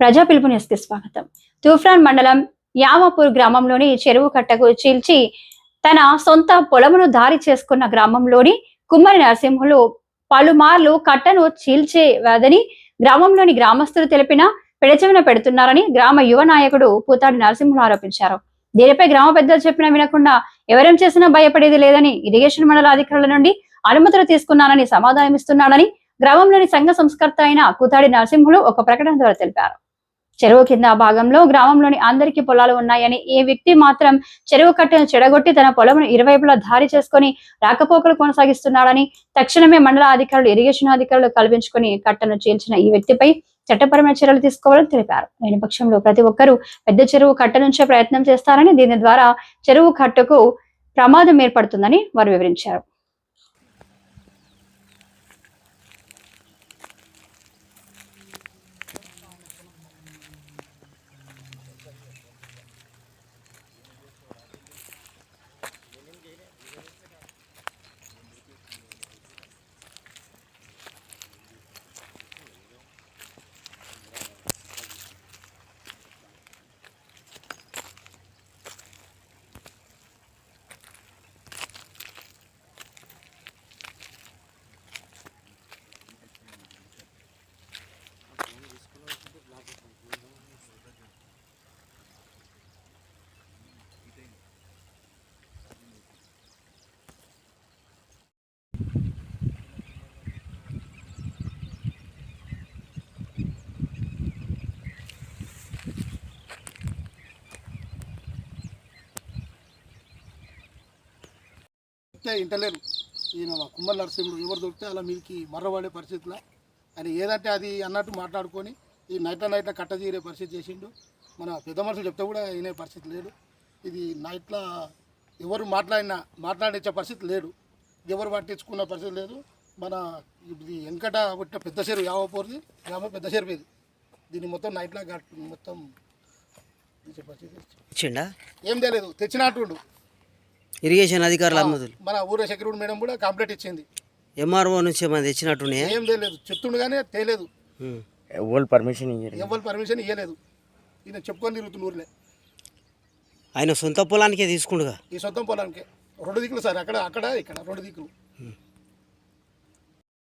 ప్రజా పిలుపునిస్తే స్వాగతం. తూఫ్రాన్ మండలం యామపూర్ గ్రామంలోని చెరువు కట్టకు చీల్చి తన సొంత పొలమును దారి చేసుకున్న గ్రామంలోని కుమ్మరి నరసింహులు పలుమార్లు కట్టను చీల్చేవాదని గ్రామంలోని గ్రామస్తులు తెలిపిన పెడచెవిన పెడుతున్నారని గ్రామ యువ నాయకుడు పూతాడి నరసింహులు ఆరోపించారు. దీనిపై గ్రామ పెద్దలు చెప్పినా వినకుండా ఎవరేం చేసినా భయపడేది లేదని ఇరిగేషన్ మండల అధికారుల నుండి అనుమతులు తీసుకున్నానని సమాధానం ఇస్తున్నాడని గ్రామంలోని సంఘ సంస్కర్త అయిన కూతాడి నరసింహులు ఒక ప్రకటన ద్వారా తెలిపారు. చెరువు కింద భాగంలో గ్రామంలోని అందరికీ పొలాలు ఉన్నాయని ఈ వ్యక్తి మాత్రం చెరువు కట్టెను చెడగొట్టి తన పొలమును ఇరువైపులా దారి చేసుకుని రాకపోకలు కొనసాగిస్తున్నాడని తక్షణమే మండల అధికారులు ఇరిగేషన్ అధికారులు కల్పించుకుని కట్టను చీల్చిన ఈ వ్యక్తిపై చట్టపరమైన చర్యలు తీసుకోవాలని తెలిపారు. లేని పక్షంలో ప్రతి ఒక్కరూ పెద్ద చెరువు కట్ట నుంచే ప్రయత్నం చేస్తారని దీని ద్వారా చెరువు కట్టకు ప్రమాదం ఏర్పడుతుందని వారు వివరించారు. చెప్తే ఇంటలేరు. ఈయన మా కుమ్మరి నరసింహుడు ఎవరు దొరికితే అలా మీదకి మర్రబడే పరిస్థితిలో. ఆయన ఏదంటే అది అన్నట్టు మాట్లాడుకొని ఈ నైట్ల నైట్ల కట్ట తీరే పరిస్థితి చేసిండు. మన పెద్ద మనుషులు చెప్తే కూడా వినే పరిస్థితి లేడు ఇది నైట్ల ఎవరు మాట్లాడినా మాట్లాడించే పరిస్థితి లేడు ఎవరు పట్టించుకున్న పరిస్థితి లేదు. మన ఇది వెంకట పుట్టిన పెద్ద చెరువు యావపూర్ది యామ పెద్ద చెరువు ఇది. దీన్ని మొత్తం నైట్లా మొత్తం ఇచ్చిండా ఏం తెలియదు తెచ్చినట్టుండు. ఇరిగేషన్ అధికారుల అనుమతులు. మన ఊర సెక్యూరిటీ మేడం కూడా కంప్లైంట్ ఇచ్చింది. ఎంఆర్ఓ నుంచి ఏమైనా తెచ్చినట్టునే ఏం తెలియదు చెప్తుండు కానీ తేలేదు ఎవరు పర్మిషన్ ఇయ్యరు? ఎవరు పర్మిషన్ ఇవ్వలేదు ఈయన చెప్పుకొని తిరుగుతుండు ఊర్లే. ఆయన సొంత పొలానికే తీసుకుండుగా? ఈ సొంతం పొలానికి. రెండు దిక్కులు సార్ అక్కడ అక్కడ ఇక్కడ రెండు దిక్కులు.